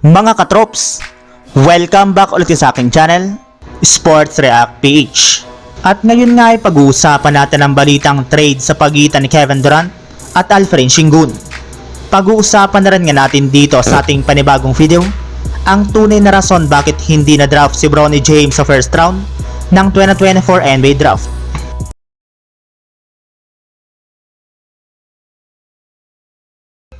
Mga katrops, welcome back ulit sa aking channel, Sports React PH. At ngayon nga ay pag-uusapan natin ang balitang trade sa pagitan ni Kevin Durant at Alfred Shingun. Pag-uusapan na rin nga natin dito sa ating panibagong video, ang tunay na rason bakit hindi na draft si Bronny James sa first round ng 2024 NBA Draft.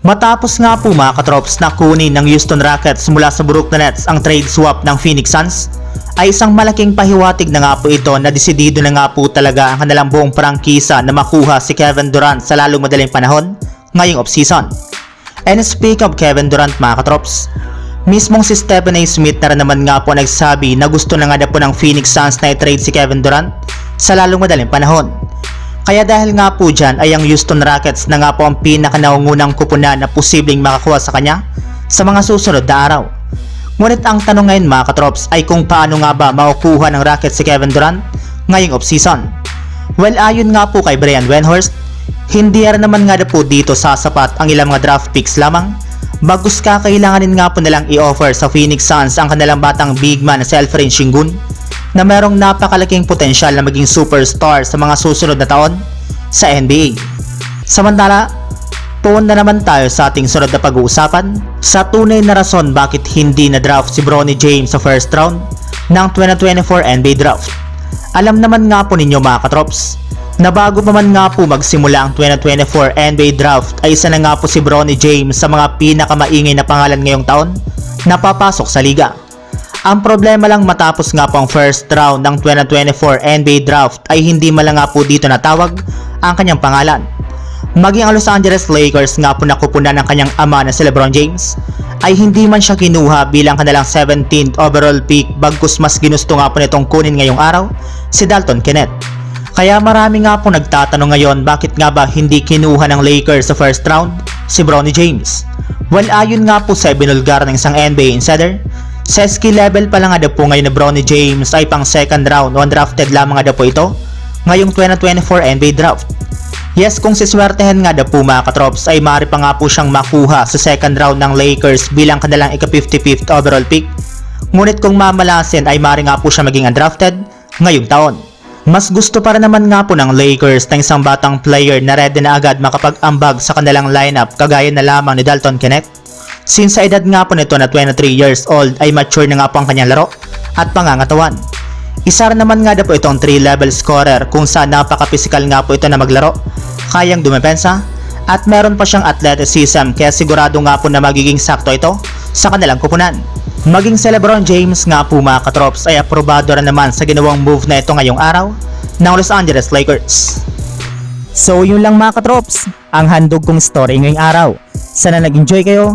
Matapos nga po mga katrops na kunin ng Houston Rockets mula sa Brooklyn Nets ang trade swap ng Phoenix Suns, ay isang malaking pahiwatig na nga po ito na desidido na nga po talaga ang kanilang buong prangkisa na makuha si Kevin Durant sa lalong madaling panahon ngayong offseason. And speak of Kevin Durant mga katrops, mismong si Stephen A. Smith na rin naman nga po nagsabi na gusto na nga na po ng Phoenix Suns na i-trade si Kevin Durant sa lalong madaling panahon. Kaya dahil nga po dyan ay ang Houston Rockets na nga po ang pinakanaungunang kupunan na posibleng makakuha sa kanya sa mga susunod na araw. Ngunit ang tanong ngayon mga katrops ay kung paano nga ba makukuha ng Rockets si Kevin Durant ngayong offseason. Well ayon nga po kay Brian Wenhorst, hindi rin naman nga po dito sasapat ang ilang mga draft picks lamang bagus kakailanganin nga po nilang i-offer sa Phoenix Suns ang kanilang batang big man na si Alfred Shingun na merong napakalaking potensyal na maging superstar sa mga susunod na taon sa NBA. Samantala, tuon na naman tayo sa ating sunod na pag-uusapan sa tunay na rason bakit hindi na draft si Bronny James sa first round ng 2024 NBA Draft. Alam naman nga po ninyo mga katrops, na bago pa man nga po magsimula ang 2024 NBA Draft ay isa na nga po si Bronny James sa mga pinakamaingay na pangalan ngayong taon na papasok sa liga. Ang problema lang matapos nga po ang first round ng 2024 NBA Draft ay hindi man lang nga po dito natawag ang kanyang pangalan. Maging ang Los Angeles Lakers nga po nakupunan ng kanyang ama na si Lebron James ay hindi man siya kinuha bilang kanilang 17th overall pick bagkus mas ginusto nga po nitong kunin ngayong araw si Dalton Kenneth. Kaya marami nga po nagtatanong ngayon bakit nga ba hindi kinuha ng Lakers sa first round si Bronny James. Well ayon nga po sa binulgar ng isang NBA insider, sa skill level pa lang nga po ngayon na Bronny James ay pang second round o undrafted lamang nga po ito ngayong 2024 NBA Draft. Yes, kung siswertehan nga daw po mga katrops ay maaari pa nga po siyang makuha sa second round ng Lakers bilang kanilang ika-55th overall pick. Ngunit kung mamalasin ay maaari nga po siya maging undrafted ngayong taon. Mas gusto para naman nga po ng Lakers ng isang batang player na ready na agad makapag-ambag sa kanilang lineup kagaya na lamang ni Dalton Kenneth. Since sa edad nga po nito na 23 years old ay mature na nga po ang kanyang laro at pangangatawan. Isa naman nga daw po itong 3 level scorer kung saan napaka-physical nga po ito na maglaro, kayang dumepensa, at meron pa siyang athleticism kaya sigurado nga po na magiging sakto ito sa kanilang kupunan. Maging si Lebron James nga po mga katrops ay aprobado rin naman sa ginawang move na ito ngayong araw ng Los Angeles Lakers. So yun lang mga katrops, ang handog kong story ngayong araw. Sana nag-enjoy kayo,